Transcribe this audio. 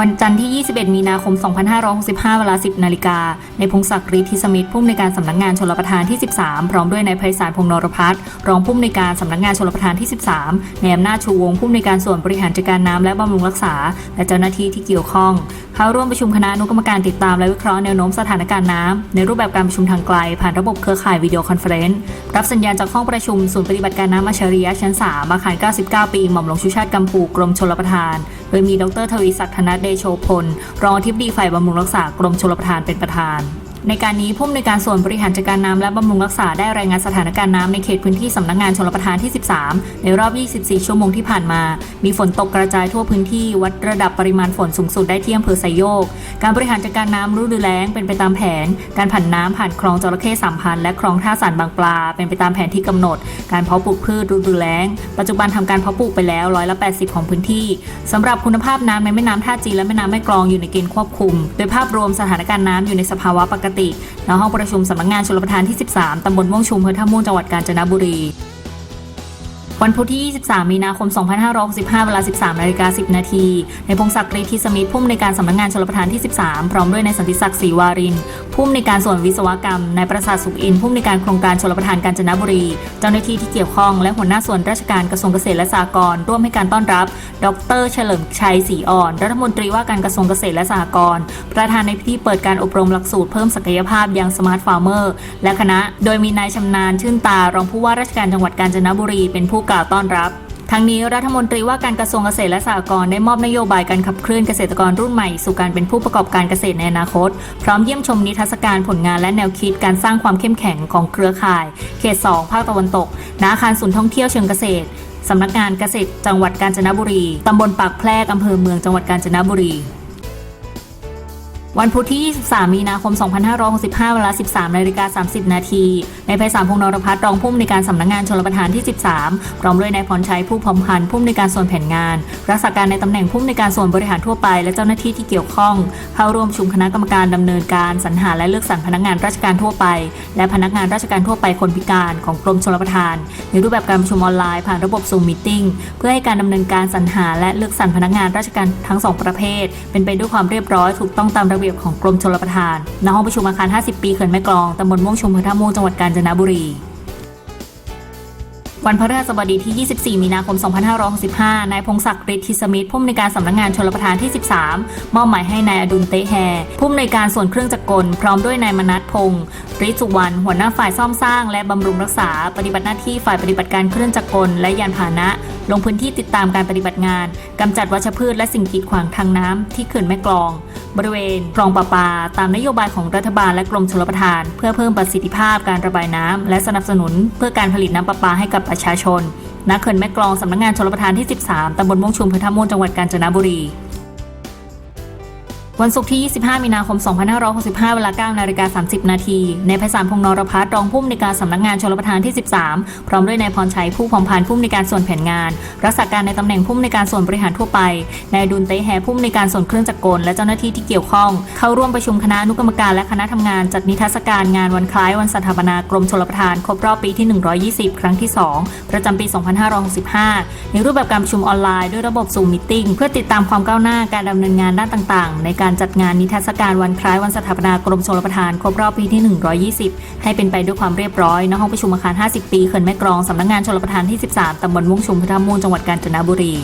วันจันทร์ที่ 21 มีนาคม 2565 เวลา 10 นาฬิกา ในพงศักดิ์ฤทธิสมิทธิ์ผู้อำนวยการสำนักงานชลประทานที่ 13 พร้อมด้วยนายไพศาลพงนรพัฒน์รองผู้อำนวยการสำนักงานชลประทานที่ 13 ในอำนาจชูวงผู้อำนวยการส่วนบริหารจัดการน้ำและบำรุงรักษา และเจ้าหน้าที่ที่เกี่ยวข้อง เข้าร่วมประชุมคณะอนุกรรมการติดตามและวิเคราะห์แนวโน้มสถานการณ์น้ำในรูปแบบการประชุมทางไกล ผ่านระบบเครือข่ายวิดีโอคอนเฟอเรนซ์รับสัญญาณจากห้องประชุมศูนย์ปฏิบัติการน้ำอัจฉริยะชั้น 3 อาคาร 99 ปีหม่อมหลวงชุชาติกัมพูกรมชลประทาน โดยมีดรทวีศักดิ์ธนเดโชพล รองอธิบดีฝ่ายบำรุงรักษากรมชลประทานเป็นประธาน ในการนี้ผู้อำนวยการส่วนบริหารจัดการน้ำและบำรุงรักษาได้รายงานสถานการณ์น้ำในเขตพื้นที่สำนักงานชลประทานที่ 13 ในรอบ 24 ชั่วโมงที่ผ่านมา มีฝนตกกระจายทั่วพื้นที่วัดระดับปริมาณฝนสูงสุดได้ที่อำเภอไซโยก การบริหารจัดการน้ำฤดูแล้งเป็นไปตามแผน การผันน้ำผ่านคลองจระเข้สามพันและคลองท่าสานบางปลา เป็นไปตามแผนที่กำหนด การเพาะปลูกพืชฤดูแล้ง ปัจจุบันทำการเพาะปลูกไปแล้วร้อยละ 80 ของพื้นที่สำหรับคุณภาพน้ำในแม่น้ำท่าจีนและแม่น้ำแม่กลองอยู่ในเกณฑ์ควบคุม โดยภาพรวมสถานการณ์น้ำอยู่ในสภาวะปกติณห้องประชุมสำนักงานชลประทานที่ 13 ตำบลม่วงชุมอำเภอท่าม่วงจังหวัดกาญจนบุรี วันพุธที่ 23 มีนาคม 2565 เวลา 13นาฬิกา10 นาที ในพงศักดิ์ฤทธิสมิทธิ์ผู้อำนวยการสำนักงานชลประทานที่ 13 พร้อมด้วยนายสันติศักดิ์ศรีวารินผู้อำนวยการส่วนวิศวกรรมนายประสาทสุขอินผู้อำนวยการโครงการชลประทานกาญจนบุรี เจ้าหน้าที่ที่เกี่ยวข้องและหัวหน้าส่วนราชการกระทรวงเกษตรและสหกรณ์ร่วมให้การต้อนรับ ดร เฉลิมชัยศรีอ่อน รัฐมนตรีว่าการกระทรวงเกษตรและสหกรณ์ประธานในพิธีเปิดการอบรมหลักสูตรเพิ่มศักยภาพยังสมาร์ทฟาร์มเมอร์และคณะ โดยมีนายชำนาญชื่นตารองผู้ว่าราชการจังหวัดกาญจนบุรีเป็นผู้กล่าวต้อนรับ ทั้งนี้รัฐมนตรีว่าการกระทรวงเกษตรและสหกรณ์ได้มอบนโยบายการขับเคลื่อนเกษตรกรรุ่นใหม่ สู่การเป็นผู้ประกอบการเกษตรในอนาคต พร้อมเยี่ยมชมนิทรรศการผลงานและแนวคิดการสร้างความเข้มแข็งของเครือข่าย เขต 2 ภาคตะวันตกณอาคารศูนย์ท่องเที่ยวเชิงเกษตรสำนักงานเกษตรจังหวัดกาญจนบุรี ตำบลปากแพรกอำเภอเมืองจังหวัดกาญจนบุรี วันพุธที่ 23 มีนาคม 2565 เวลา 13นาฬิกา30 นาทีในายไพศาลพงษ์นรพัฒน์รองผู้อำนวยการสำนักงานชลประทานที่ 13 พร้อมด้วยนายพรชัยผู้พรมพันธ์ผู้อำนวยการส่วนแผนงาน รักษาการในตำแหน่งผู้อำนวยการส่วนบริหารทั่วไป และเจ้าหน้าที่ที่เกี่ยวข้อง เข้าร่วมชุมคณะกรรมการดำเนินการสรรหาและเลือกสรรพนักงานราชการทั่วไป และพนักงานราชการทั่วไปคนพิการของกรมชลประทาน ในรูปแบบการประชุมออนไลน์ผ่านระบบซูมมิ팅เพื่อให้การดำเนินการสรรหาและเลือกสรรพนักงานราชการทั้งสองประเภท เป็นไปด้วยความเรียบร้อยถูกต้องตามระเบียบของกรมชลประทานณห้องประชุมอาคาร 50 ปีเขื่อนแม่กลองตำบลม่วงชุมอำเภอท่าม่วงจังหวัดกาญจนบุรี วันพฤหัสบดีที่ 24 มีนาคม 2565 นายพงศักดิ์ฤทธิสมิทธิ์ผู้อำนวยการสำนักงานชลประทานที่ 13 มอบหมายให้นายอดุลเตแฮผู้อำนวยการส่วนเครื่องจักรกล พร้อมด้วยนายมนัทพงศ์ฤทธิสุวรรณหัวหน้าฝ่ายซ่อมสร้าง และบำรุงรักษา ปฏิบัติหน้าที่ฝ่ายปฏิบัติการเครื่องจักรกล และยานพาหนะลงพื้นที่ติดตามการปฏิบัติงาน กำจัดวัชพืชและสิ่งกีดขวางทางน้ำที่เขื่อนแม่กลอง บริเวณคลองประปา ตามนโยบายของรัฐบาลและกรมชลประทาน เพื่อเพิ่มประสิทธิภาพการระบายน้ำและสนับสนุนเพื่อการผลิตน้ำประปาให้กับประชาชนณเขื่อนแม่กลองสำนักงานชลประทานที่ 13ตำบลม่วงชุมอำเภอท่าม่วงจังหวัดกาญจนบุรี วันศุกร์ที่ 25 มีนาคม 2565 เวลา 9 นาฬิกา 30 นาที ในายไพศาลพงษ์นรพัฒน์รองผู้อำนวยการสำนักงานชลประทานที่ 13 พร้อมด้วยนายพรชัยผู้พรหมพันธ์ผู้อำนวยการส่วนแผนงาน รักษาการในตำแหน่งผู้อำนวยการส่วนบริหารทั่วไป นายดุลเตแฮผู้อำนวยการส่วนเครื่องจักรกล และเจ้าหน้าที่ที่เกี่ยวข้อง เข้าร่วมประชุมคณะอนุกรรมการและคณะทำงานจัดนิทรรศการงานวันคล้ายวันสถาปนากรมชลประทานครบรอบปีที่ 120 ครั้งที่ 2 ประจำปี 2565 ในรูปแบบการประชุมออนไลน์ด้วยระบบซูมมิ팅เพื่อติดตามความก้าวหน้าการดำเนินงานด้านต่าง ๆ ในการจัดงานนิทรรศการวันคล้ายวันสถาปนากรมชลประทานครบรอบปีที่ 120 ให้เป็นไปด้วยความเรียบร้อยณห้องประชุมอาคาร 50 ปีเขื่อนแม่กลองสำนักงานชลประทานที่ 13ตำบลม่วงชุมพุทธมูลจังหวัดกาญจนบุรี